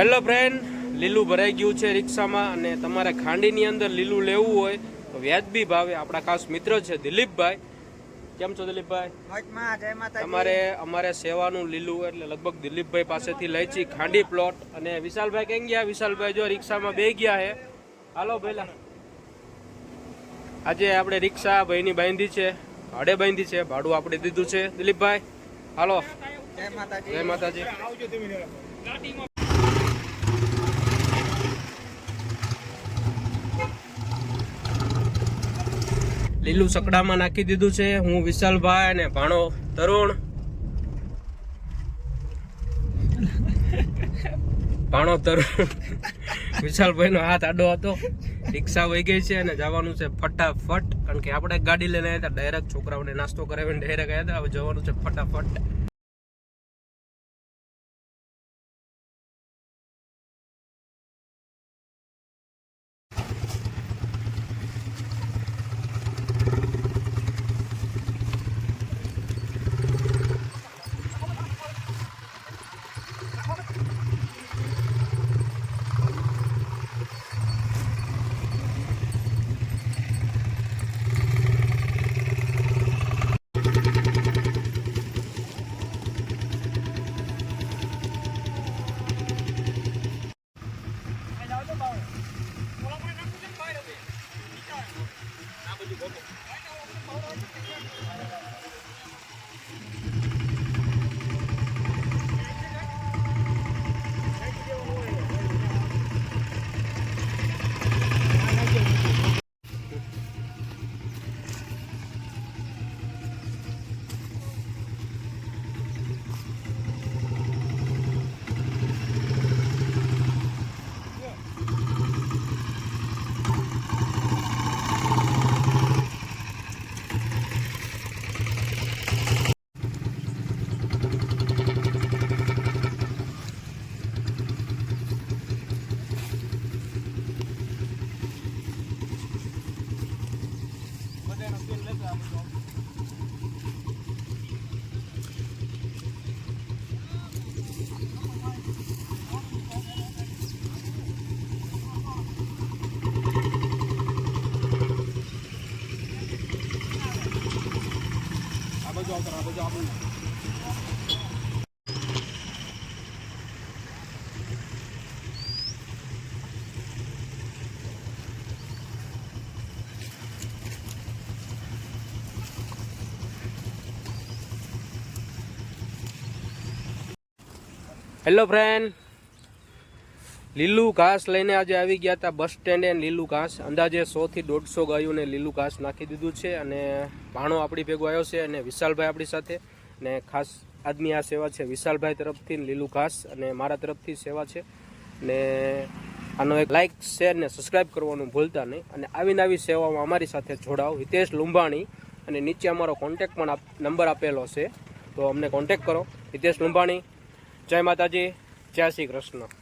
Hello friend લીલું ભરાઈ ગયું છે રિક્ષામાં અને તમારે ખાંડીની અંદર લીલું લેવું હોય તો વ્યાજબી ભાવે. આપણા ખાસ મિત્ર છે દિલીપભાઈ. કેમ છો દિલીપભાઈ? તમારે અમારે સેવાનું લીલું એટલે લગભગ દિલીપભાઈ પાસેથી લઈ છી ખાંડી પ્લોટ. અને વિશાલભાઈ કેમ ગયા? વિશાલભાઈ જો રિક્ષામાં બે ગયા હે. હાલો ભેલા આજે આપણે રિક્ષા ભાઈની બાંધી છે ભાડે બાંધી છે ભાડું આપણે દીધું છે. દિલીપભાઈ હાલો. જય માતાજી. જય માતાજી. લીલું સકડામાં નાખી દીધું છે. હું વિશાલભાઈ અને ભાણો તરુણ. ભાણો તરુણ. વિશાલભાઈ નો હાથ આડો હતો. રિક્ષા વહી ગઈ છે અને જવાનું છે ફટાફટ. કારણ કે આપણે ગાડી લઈને આવ્યા હતા. ડાયરેક્ટ છોકરાઓને નાસ્તો કરાવીને ડાયરેક્ટ આવ્યા હતા. હવે જવાનું છે ફટાફટ. હેલો ફ્રેન્ડ લીલું ઘાસ લઈને આજે આવી ગયા હતા બસ સ્ટેન્ડે. લીલું ઘાસ અંદાજે સોથી દોઢસો ગાયોને લીલું ઘાસ નાખી દીધું છે અને ભાણો આપણી ભેગો આવ્યો છે અને વિશાલભાઈ આપણી સાથે. ને ખાસ આજની આ સેવા છે વિશાલભાઈ તરફથી લીલું ઘાસ અને મારા તરફથી સેવા છે. ને આનો એક લાઇક શેર ને સબસ્ક્રાઈબ કરવાનું ભૂલતા નહીં. અને આવી નવી સેવામાં અમારી સાથે જોડાઓ. હિતેશ લુંબાણી અને નીચે અમારો કોન્ટેક પણ નંબર આપેલો છે. તો અમને કોન્ટેક કરો. હિતેશ લુંબાણી, જય માતાજી, જય શ્રી કૃષ્ણ.